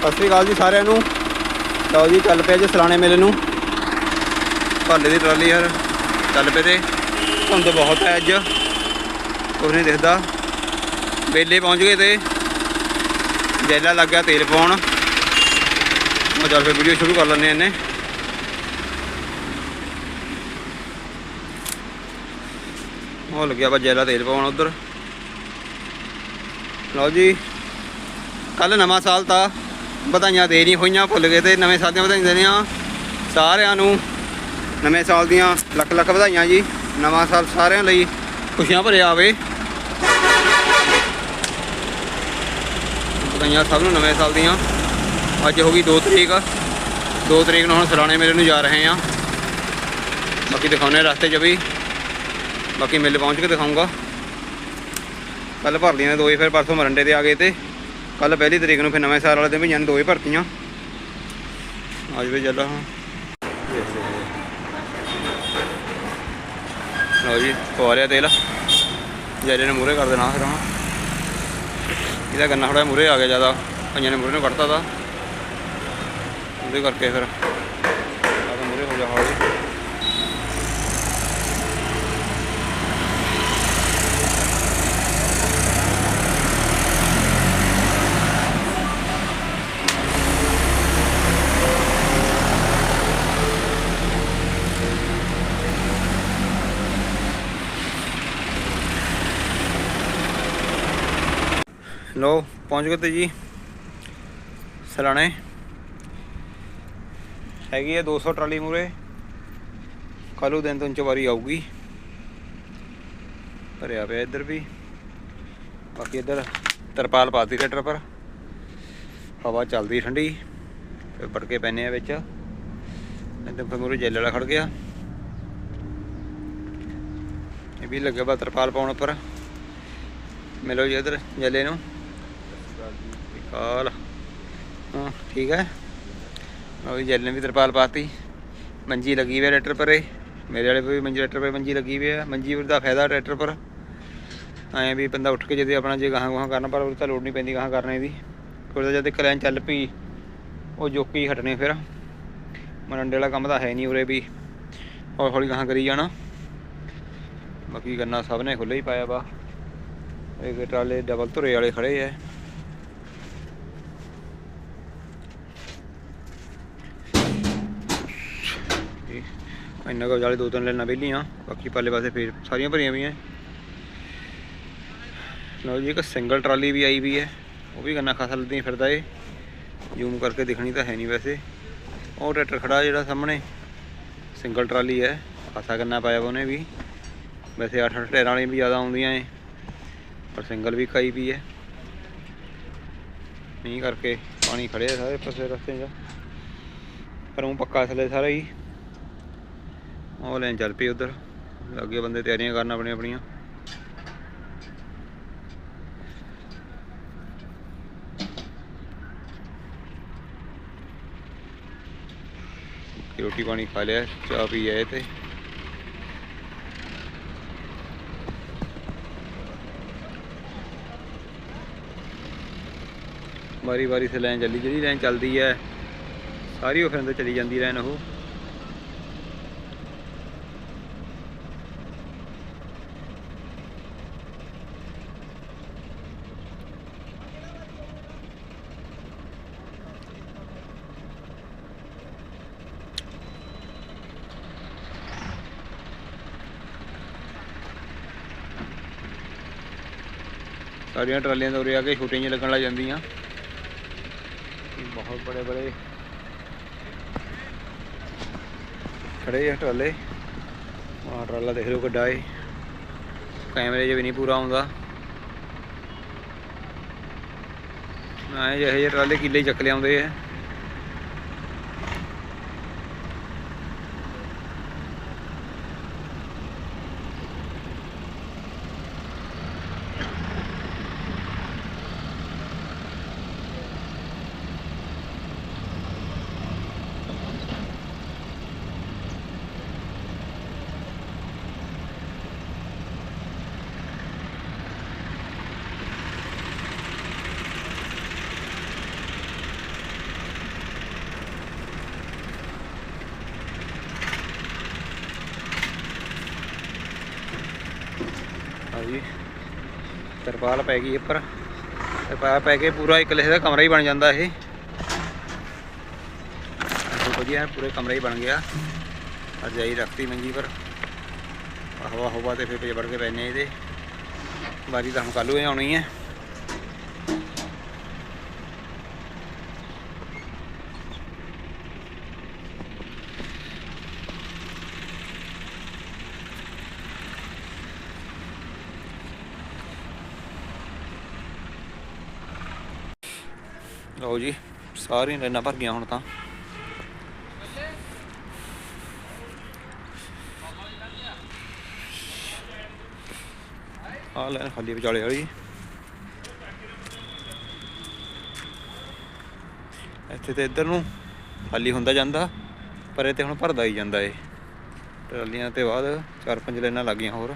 ਸਤਿ ਸ੍ਰੀ ਅਕਾਲ ਜੀ ਸਾਰਿਆਂ ਨੂੰ। ਲਓ ਜੀ, ਚੱਲ ਪਿਆ ਜੀ ਸਲਾਣੇ ਮੇਲੇ ਨੂੰ। ਭਾਲੇ ਦੀ ਟਰਾਲੀ ਯਾਰ, ਚੱਲ ਪਏ ਤੇ। ਧੁੰਦ ਬਹੁਤ ਹੈ ਅੱਜ। ਕੁਝ ਨਹੀਂ ਦਿਖਦਾ। ਵੇਲੇ ਪਹੁੰਚ ਗਏ ਤੇ। ਜੈਲਾ ਲੱਗ ਗਿਆ ਤੇਲ ਪਾਉਣ। ਮੈਂ ਚੱਲ ਫਿਰ ਵੀਡੀਓ ਸ਼ੁਰੂ ਕਰ ਲੈਂਦੇ ਹਾਂ ਇਹਨੇ। ਉਹ ਲੱਗਿਆ ਵਾ ਜੈਲਾ ਤੇਲ ਪਾਉਣ ਉਧਰ। ਲਓ ਜੀ ਕੱਲ ਨਵਾਂ ਸਾਲ ਤਾਂ। ਵਧਾਈਆਂ ਦੇ ਨਹੀਂ ਹੋਈਆਂ, ਭੁੱਲ ਗਏ ਤੇ ਨਵੇਂ ਸਾਲ ਦੀਆਂ ਵਧਾਈਆਂ ਦੇਣੇ ਆ ਸਾਰਿਆਂ ਨੂੰ ਨਵੇਂ ਸਾਲ ਦੀਆਂ ਲੱਖ ਲੱਖ ਵਧਾਈਆਂ ਜੀ। ਨਵਾਂ ਸਾਲ ਸਾਰਿਆਂ ਲਈ ਖੁਸ਼ੀਆਂ ਭਰਿਆ ਆਵੇ। ਵਧਾਈਆਂ ਸਭ ਨੂੰ ਨਵੇਂ ਸਾਲ ਦੀਆਂ। ਅੱਜ ਹੋ ਗਈ 2 ਤਰੀਕ। 2 ਤਰੀਕ ਨੂੰ ਹੁਣ ਸਲਾਣੇ ਮੇਲੇ ਨੂੰ ਜਾ ਰਹੇ ਆ ਬਾਕੀ ਦਿਖਾਉਣੇ ਰਸਤੇ 'ਚ ਵੀ। ਬਾਕੀ ਮਿਲ ਪਹੁੰਚ ਕੇ ਦਿਖਾਉਂਗਾ। ਕੱਲ ਭਰ ਲਈਆਂ ਨੇ ਦੋਏ, ਫਿਰ ਪਰਸੋਂ ਮਰੰਡੇ ਤੇ ਆ ਗਏ ਤੇ। ਕੱਲ ਪਹਿਲੀ ਤਰੀਕ ਨੂੰ ਫਿਰ ਨਵੇਂ ਸਾਲ ਵਾਲੇ ਦਿਨ ਵੀ ਜਾਨ ਦੋਏ ਭਰਤੀਆਂ। ਅੱਜ ਵੀ ਚੱਲਾ ਹਾਂ ਦੇਖਦੇ ਲਓ ਜੀ, ਪਵਾ ਤੇਲ। ਜੈਲੇ ਨੇ ਮੂਰੇ ਕਰ ਦੇਣਾ ਫਿਰ ਹਾਂ ਇਹਦਾ ਗੰਨਾ ਥੋੜਾ ਮੂਰੇ ਆ ਗਿਆ ਜ਼ਿਆਦਾ। ਪੰਜਾਂ ਨੇ ਮੂਰੇ ਨੂੰ ਕੱਢਤਾ ਤਾ। ਉਹਦੇ ਕਰਕੇ ਫਿਰ। ਆ ਮੂਰੇ ਹੋ ਜਾ ਹੌਲੀ ਲੋ ਪਹੁੰਚ ਗਏ ਤੇ ਜੀ। ਸਲਾਣੇ। ਹੈਗੀ ਹੈ 200 ਟਰਾਲੀ ਮੂਰੇ। ਕੱਲੂ ਦਿਨ ਤੋਂ ਇੰਚ ਵਾਰੀ ਆਊਗੀ। ਭਰਿਆ ਪਿਆ ਇੱਧਰ ਵੀ। ਬਾਕੀ ਇੱਧਰ ਤਰਪਾਲ ਪਾਤੀ ਟਰੈਕਟਰ ਪਰ। ਹਵਾ ਚੱਲਦੀ ਠੰਡੀ। ਫਿਰ ਵੜ ਕੇ ਪੈਨੇ ਆ ਵਿੱਚ। ਇੱਧਰ ਫਿਰ ਮੂਰੇ ਜੈਲ ਵਾਲਾ ਖੜ ਗਿਆ। ਇਹ ਵੀ ਲੱਗਿਆ ਬਾ ਤਰਪਾਲ ਪਾਉਣ ਉੱਪਰ। ਮਿਲੋ ਜੀ ਇੱਧਰ ਜੈਲੇ ਨੂੰ। ਕਾਲ ਹਾਂ, ਠੀਕ ਹੈ। ਉਹ ਵੀ ਜੈਲ ਨੇ ਵੀ ਤਰਪਾਲ ਪਾਤੀ। ਮੰਜੀ ਲੱਗੀ ਹੋਈ ਟਰੈਕਟਰ ਪਰੇ। ਮੇਰੇ ਵਾਲੇ ਵੀ ਮੰਜੀ ਟਰੈਕਟਰ ਪਰੇ ਮੰਜੀ ਲੱਗੀ ਹੋਈ ਹੈ। ਮੰਜੀ ਦਾ ਫਾਇਦਾ ਟਰੈਕਟਰ ਪਰ। ਐਂ ਵੀ ਬੰਦਾ ਉੱਠ ਕੇ ਜਦੇ ਆਪਣਾ ਜੇ ਗਾਹਾਂ ਗਾਹਾਂ ਕਰਨਾ, ਪਰ ਉਹ ਤਾਂ ਲੋੜ ਨਹੀਂ ਪੈਂਦੀ ਗਾਹਾਂ ਕਰਨੇ ਦੀ। ਕੋਈ ਤਾਂ ਜਦ ਕਲੈਨ ਚੱਲ ਪਈ, ਉਹ ਜੋਕੀ ਹਟਣੇ ਫਿਰ। ਮਰੰਡੇ ਵਾਲਾ ਕੰਮ ਤਾਂ ਹੈ ਨਹੀਂ ਉਰੇ ਵੀ। ਹੌਲੀ ਹੌਲੀ ਗਾਹਾਂ ਕਰੀ ਜਾਣਾ। ਬਾਕੀ ਗੰਨਾ ਸਭ ਨੇ ਖੁੱਲ੍ਹਾ ਹੀ ਪਾਇਆ ਵਾ। ਇਹ ਟਰਾਲੇ ਡਬਲ ਧੁਰੇ ਵਾਲੇ ਖੜੇ ਐ ਇਹ ਇੰਨਾ ਕੁ ਵਾਲੇ ਦੋ ਤਿੰਨ ਲੈਣਾ ਵਿਹਲੀਆਂ, ਬਾਕੀ ਪਾਲੇ ਪਾਸੇ ਫੇਰ ਸਾਰੀਆਂ ਭਰੀਆਂ ਪਈਆਂ। ਲਓ ਜੀ, ਇੱਕ ਸਿੰਗਲ ਟਰਾਲੀ ਵੀ ਆਈ ਵੀ ਹੈ। ਉਹ ਵੀ ਗੰਨਾ ਖਾਸਾ ਲੱਦੀ ਫਿਰਦਾ ਏ। ਜ਼ੂਮ ਕਰਕੇ ਦਿਖਣੀ ਤਾਂ ਹੈ ਨਹੀਂ ਵੈਸੇ। ਉਹ ਟਰੈਕਟਰ ਖੜਾ ਜਿਹੜਾ ਸਾਹਮਣੇ, ਸਿੰਗਲ ਟਰਾਲੀ ਹੈ। ਖਾਸਾ ਗੰਨਾ ਪਾਇਆ ਉਹਨੇ ਵੀ। ਵੈਸੇ 8-8 ਟਾਇਰਾਂ ਵਾਲੀਆਂ ਵੀ ਜ਼ਿਆਦਾ ਆਉਂਦੀਆਂ ਏ, ਪਰ ਸਿੰਗਲ ਵੀ ਖਾਈ ਵੀ ਹੈ। ਨਹੀਂ ਕਰਕੇ ਪਾਣੀ ਖੜਿਆ ਸਾਰੇ ਪਾਸੇ ਰਸਤੇ 'ਚ। ਪਰ ਉਹ ਪੱਕਾ ਥੱਲੇ ਸਾਰਾ ਹੀ। ਉਹ ਲੈਣ ਚੱਲ ਪਈ ਉਧਰ। ਅੱਗੇ ਬੰਦੇ ਤਿਆਰੀਆਂ ਕਰਨ ਆਪਣੀਆਂ ਆਪਣੀਆਂ। ਰੋਟੀ ਪਾਣੀ ਖਾ ਲਿਆ, ਚਾਹ ਪੀ ਆਏ ਤੇ। ਵਾਰੀ ਵਾਰੀ ਸੇ ਲਾਈਨ ਚੱਲੀ, ਜਿਹੜੀ ਲੈਣ ਚੱਲਦੀ ਹੈ, ਸਾਰੀ ਉਹ ਫਿਰ ਅੰਦਰ ਚਲੀ ਜਾਂਦੀ ਲਾਈਨ ਉਹ। ਸਾਰੀਆਂ ਟਰਾਲੀਆਂ ਤੋਂ ਉਰੇ ਆ ਕੇ ਛੋਟੀਆਂ ਜਿਹੀਆਂ ਲੱਗਣ ਲੱਗ ਜਾਂਦੀਆਂ। ਬਹੁਤ ਬੜੇ ਬੜੇ ਖੜੇ ਆ ਟਰਾਲੇ। ਆਹ ਟਰਾਲਾ ਦੇਖ ਲਓ ਕਿੱਡਾ ਏ। ਕੈਮਰੇ 'ਚ ਵੀ ਨਹੀਂ ਪੂਰਾ ਆਉਂਦਾ। ਨਾ ਇਹ ਜਿਹੇ ਟਰਾਲੇ ਕਿੱਲੇ ਹੀ ਚੱਕ ਲਿਆਉਂਦੇ ਆ। ਤਰਪਾਲ ਪੈ ਗਈ ਉੱਪਰ। ਤਰਪਾਲ ਪੈ ਕੇ ਪੂਰਾ ਇੱਕ ਲਿਖੇ ਦਾ ਕਮਰਾ ਹੀ ਬਣ ਜਾਂਦਾ ਇਹ। ਵਧੀਆ ਹੈ, ਪੂਰੇ ਕਮਰਾ ਹੀ ਬਣ ਗਿਆ। ਅੱਜ ਆਈ ਰੱਖਤੀ ਮੰਜੀ ਪਰ। ਹਵਾ ਹਵਾ ਤੇ ਫਿਰ ਪੇ ਵੜ ਕੇ ਪੈਨੇ ਇਹਦੇ। ਬਾਰੀ ਤਾਂ ਹਮ ਕੱਲੂ ਹੀ ਆਉਣੀ ਹੈ। ਲਓ ਜੀ, ਸਾਰੀਆਂ ਲਾਈਨਾਂ ਭਰ ਗਈਆਂ ਹੁਣ ਤਾਂ। ਆ ਲੈਣ ਖਾਲੀ ਵਿਚਾਲੇ ਵਾਲੀ। ਇੱਥੇ ਤੇ ਇੱਧਰ ਨੂੰ ਖਾਲੀ ਹੁੰਦਾ ਜਾਂਦਾ, ਪਰ ਇਹ ਤੇ ਹੁਣ ਭਰਦਾ ਹੀ ਜਾਂਦਾ ਏ ਟਰਾਲੀਆਂ ਤੇ ਬਾਅਦ ਚਾਰ ਪੰਜ ਲਾਈਨਾਂ ਲੱਗ ਗਈਆਂ ਹੋਰ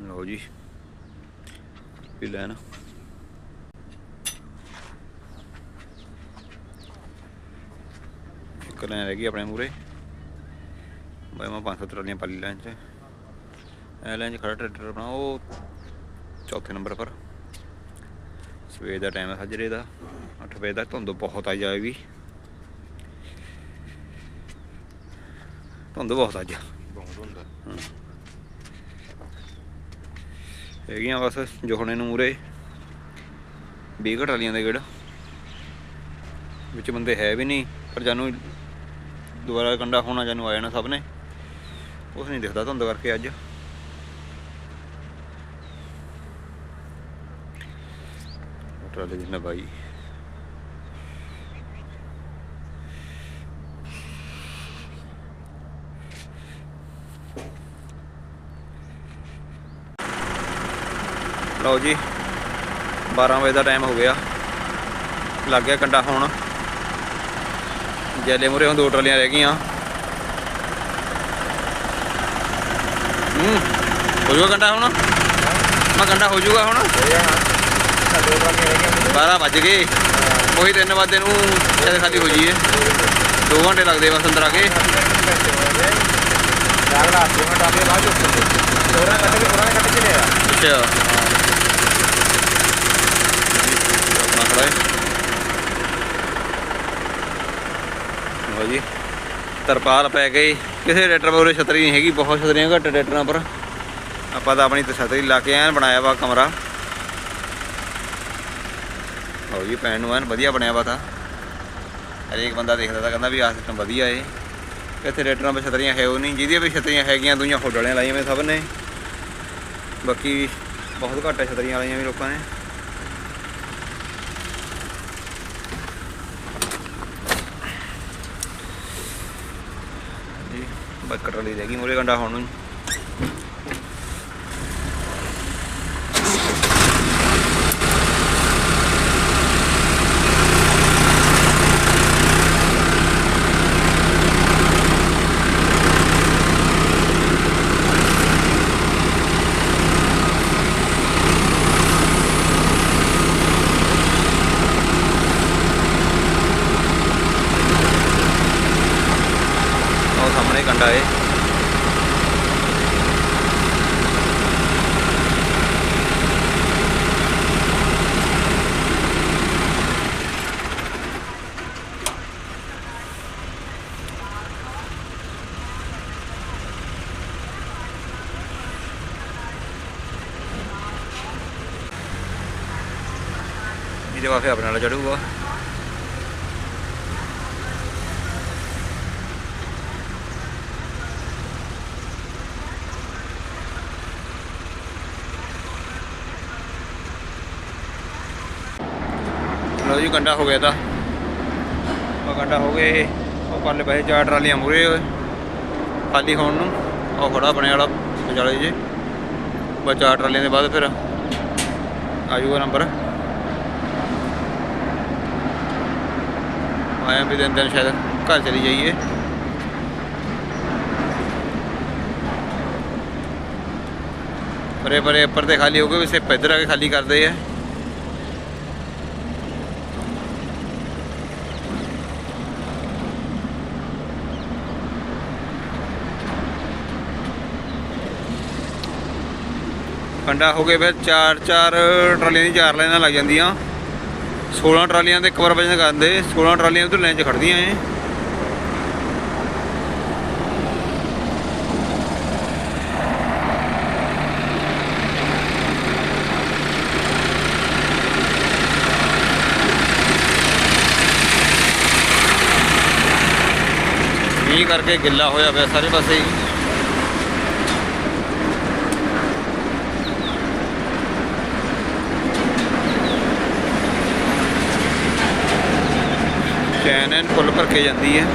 ਲਓ ਜੀ। ਪੀ ਲੈਣ ਇੱਕ ਲਾਈਨ ਰਹਿ ਗਈ ਆਪਣੇ ਮੂਰੇ ਬਾਈ ਮੈਂ ਪੰਜ ਸੱਤ ਟਰਾਲੀਆਂ ਪਾਲੀ ਲਾਈਨ 'ਚ। ਇਹ ਲਾਈਨ 'ਚ ਖੜਾ ਟਰੈਕਟਰ ਆਪਣਾ ਉਹ ਚੌਥੇ ਨੰਬਰ ਪਰ। ਸਵੇਰ ਦਾ ਟਾਈਮ ਹੈ ਸੱਜਰੇ ਦਾ। 8 ਵਜੇ ਦਾ ਧੁੰਦ ਬਹੁਤ ਆ ਜਾਏ ਵੀ ਧੁੰਦ ਬਹੁਤ ਅੱਜ। ਬਹੁਤ ਹੁੰਦਾ। ਹੈਗੀਆਂ ਬਸ ਜੋਹਣੇ ਨੂੰ ਮੂਰੇ 20 ਕੁ ਟਰਾਲੀਆਂ ਦੇ ਗੇੜ। ਵਿੱਚ ਬੰਦੇ ਹੈ ਵੀ ਨਹੀਂ, ਪਰ ਜਾਨੂੰ ਦੁਬਾਰਾ ਕੰਡਾ ਹੋਣਾ, ਜਾਨੂੰ ਆ ਜਾਣਾ ਸਭ ਨੇ। ਉਸ ਨਹੀਂ ਦਿਖਦਾ ਧੁੰਦ ਕਰਕੇ ਅੱਜ। ਟਰਾਲੇ ਜਿੰਨਾ ਬਾਈ ਲਓ ਜੀ 12 ਵਜੇ ਦਾ ਟਾਈਮ ਹੋ ਗਿਆ। ਲੱਗ ਗਿਆ ਕੰਡਾ ਹੁਣ। ਜੈਲੇ ਮੁਰੇ ਹੁਣ ਦੋ ਟਰਾਲੀਆਂ ਰਹਿ ਗਈਆਂ। ਹੂੰ ਹੋ ਜਾਊਗਾ ਕੰਡਾ ਹੁਣ? ਮੈਂ ਕੰਡਾ ਹੋ ਜਾਊਗਾ ਹੁਣ? 12 ਵੱਜ ਗਏ। ਉਹੀ 3 ਵਜੇ ਨੂੰ ਸ਼ਾਇਦ ਖਾਲੀ ਹੋ ਜੀਏ 2 ਘੰਟੇ ਲੱਗਦੇ ਬਸ ਅੰਦਰ ਆ ਕੇ। ਅੱਛਾ ਆਪਣਾ ਖੜਾ ਹੈ ਲਓ ਜੀ। ਤਰਪਾਲ ਪੈ ਗਈ। ਕਿਸੇ ਰੇਟਰ ਪਰ ਉਰੇ ਛਤਰੀ ਨਹੀਂ ਹੈਗੀ, ਬਹੁਤ ਛਤਰੀਆਂ ਘੱਟ ਰੇਟਰਾਂ ਪਰ। ਆਪਾਂ ਤਾਂ ਆਪਣੀ ਛਤਰੀ ਲਾ ਕੇ ਐਨ ਬਣਾਇਆ ਵਾ ਕਮਰਾ। ਲਓ ਜੀ ਪੈਣ ਨੂੰ ਐਨ ਵਧੀਆ ਬਣਿਆ ਵਾ ਤਾਂ। ਹਰੇਕ ਬੰਦਾ ਦੇਖਦਾ ਤਾਂ ਕਹਿੰਦਾ ਵੀ ਆਹ ਸਿਸਟਮ ਵਧੀਆ ਏ। ਇੱਥੇ ਰੇਟਰਾਂ 'ਤੇ ਛਤਰੀਆਂ ਹੈ ਉਹ ਨਹੀਂ, ਜਿਹਦੀਆਂ ਵੀ ਛਤਰੀਆਂ ਹੈਗੀਆਂ ਦੂਈਆਂ ਹੋਡਲਿਆਂ ਲਾਈਆਂ ਵੇ ਸਭ ਨੇ। ਬਾਕੀ ਬਹੁਤ ਘੱਟ ਛਤਰੀਆਂ ਲਾਈਆਂ ਵੀ ਲੋਕਾਂ ਨੇ। ਜੀ ਬੱਕਟ ਵਾਲੀ ਰਹਿ ਗਈ ਮੂਰੇ ਗੰਡਾ ਹੁਣ ਨੂੰ ਉਹ ਸਾਹਮਣੇ ਕੰਡਾ ਏ ਇਹਦੇ ਵਾਫੇ ਆਪਣੇ ਨਾਲ ਚੜੂਗਾ। ਲਓ ਜੀ, ਕੰਡਾ ਹੋ ਗਿਆ ਤਾਂ ਉਹ ਕੰਡਾ ਹੋ ਗਏ ਉਹ ਪਰਲੇ ਪਾਸੇ ਚਾਰ ਟਰਾਲੀਆਂ ਮੂਰੇ ਖਾਲੀ ਹੋਣ ਨੂੰ। ਉਹ ਖੜਾ ਬਣੇ ਵਾਲਾ ਵਿਚਾਲੇ ਜੇ। ਬਸ ਚਾਰ ਟਰਾਲੀਆਂ ਦੇ ਬਾਅਦ ਫਿਰ ਆ ਜਾਊਗਾ ਨੰਬਰ। आए अभी ਦਿਨ ਸ਼ਾਇਦ ਘਰ घर ਜਾਈਏ। ਪਰੇ ਪਰੇ ਉੱਪਰ ਤੇ ਖਾਲੀ ਹੋ ਗਏ ਵੈਸੇ ਪੈਦਰ ਆ ਕੇ ਖਾਲੀ ਕਰਦੇ ਆ। ਕੰਡਾ ਹੋ ਗਏ ਫਿਰ ਚਾਰ ਚਾਰ ਟਰਾਲੀਆਂ ਦੀ ਚਾਰ ਲਾਈਨਾਂ ਲੱਗ ਜਾਂਦੀਆਂ। 16 ਟਰਾਲੀਆਂ ਤੇ ਇੱਕ ਵਾਰ ਵਜਨ ਕਰਦੇ 16 ਟਰਾਲੀਆਂ ਉਧਰ ਲਾਈਨ 'ਚ ਖੜਦੀਆਂ ਏ ਮੀਂਹ ਕਰਕੇ ਗਿੱਲਾ ਹੋਇਆ ਪਿਆ ਸਾਰੇ ਪਾਸੇ ਹੀ। ਚੈਨ ਐਨ ਫੁੱਲ ਭਰ ਕੇ ਜਾਂਦੀ ਹੈ।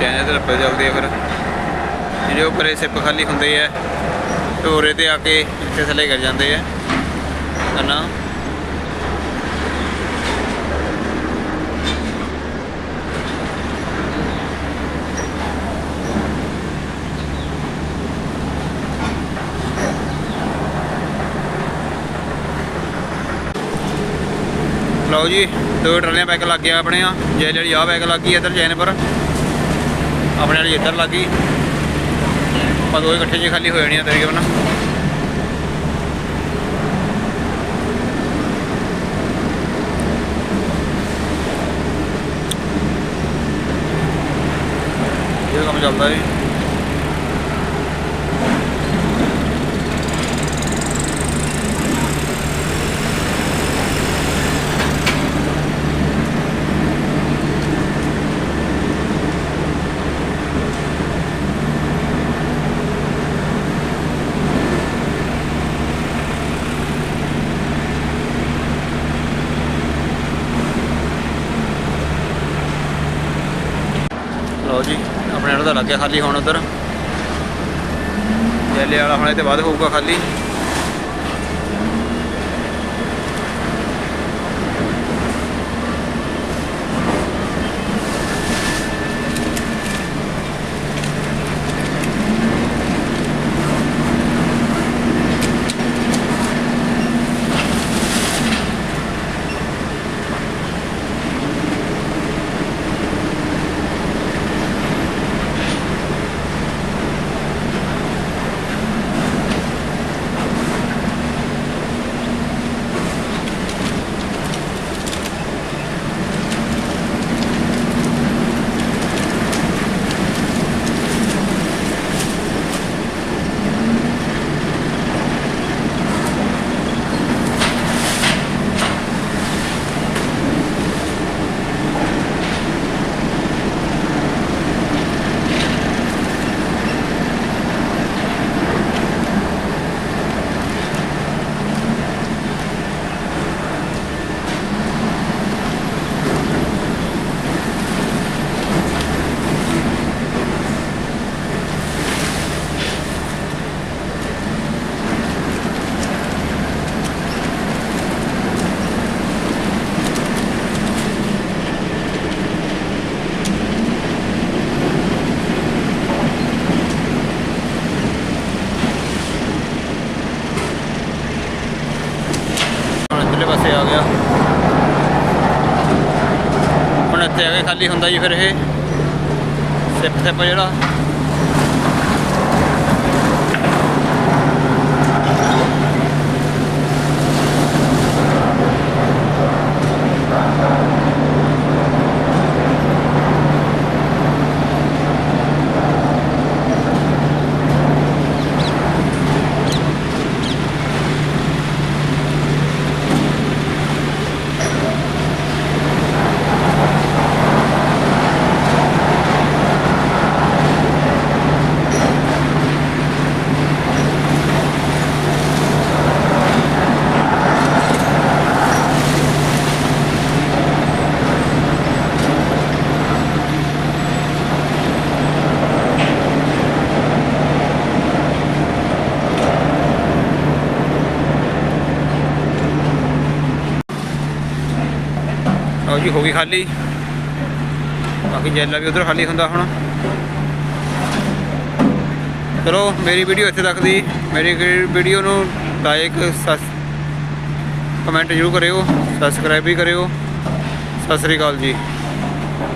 ਚੈਨ ਦੇ ਰੱਪੇ ਚੱਲਦੇ ਆ ਫਿਰ। ਜਿਹੜੇ ਉੱਪਰੇ ਸਿਪ ਖਾਲੀ ਹੁੰਦੇ ਆ ਟੋਰੇ ਤੇ ਆ ਕੇ ਇੱਥੇ ਥੱਲੇ ਕਰ ਜਾਂਦੇ ਆ। ਹਨਾ ਲਓ ਜੀ, ਦੋ ਟਰਾਲੀਆਂ ਬੈਗ ਲੱਗ ਗਿਆ ਆਪਣੇ ਆ ਜੈਲ ਵਾਲੀ ਆ ਬੈਗ ਲੱਗ ਗਈ ਇੱਧਰ ਚੈਨ ਪਰ ਆਪਣੇ ਵਾਲੀ ਇੱਧਰ ਲੱਗ ਗਈ। ਆਪਾਂ ਦੋਏ ਇਕੱਠੇ ਜੇ ਖਾਲੀ ਹੋ ਜਾਣੀਆਂ ਤੇਰੇ ਬਣਾ ਇਹ ਕੰਮ ਚੱਲਦਾ ਜੀ ਲਓ ਜੀ ਆਪਣੇ ਨਾਲ ਤਾਂ ਲੱਗਿਆ ਖਾਲੀ ਹੁਣ ਉਧਰ। ਜੈਲੇ ਵਾਲਾ ਹੁਣ ਇਹ ਤੇ ਬਾਅਦ ਹੋਊਗਾ ਖਾਲੀ ਹੁਣ ਇੱਧਰਲੇ ਪਾਸੇ ਆ ਗਿਆ ਹੁਣ ਇੱਥੇ ਆ ਕੇ ਖਾਲੀ ਹੁੰਦਾ ਜੀ ਫਿਰ ਇਹ ਸਿਪ ਸਿਪ ਜਿਹੜਾ ਲਓ ਹੋ ਗਈ ਖਾਲੀ। ਬਾਕੀ ਜੈਲਾ ਵੀ ਉਧਰ ਖਾਲੀ ਹੁੰਦਾ ਹੁਣ। ਚਲੋ, ਮੇਰੀ ਵੀਡੀਓ ਇੱਥੇ ਤੱਕ ਦੀ। ਮੇਰੀ ਵੀਡੀਓ ਨੂੰ ਲਾਈਕ ਕਮੈਂਟ ਜ਼ਰੂਰ ਕਰਿਓ। ਸਬਸਕ੍ਰਾਈਬ ਵੀ ਕਰਿਓ। ਸਤਿ ਸ੍ਰੀ ਅਕਾਲ ਜੀ।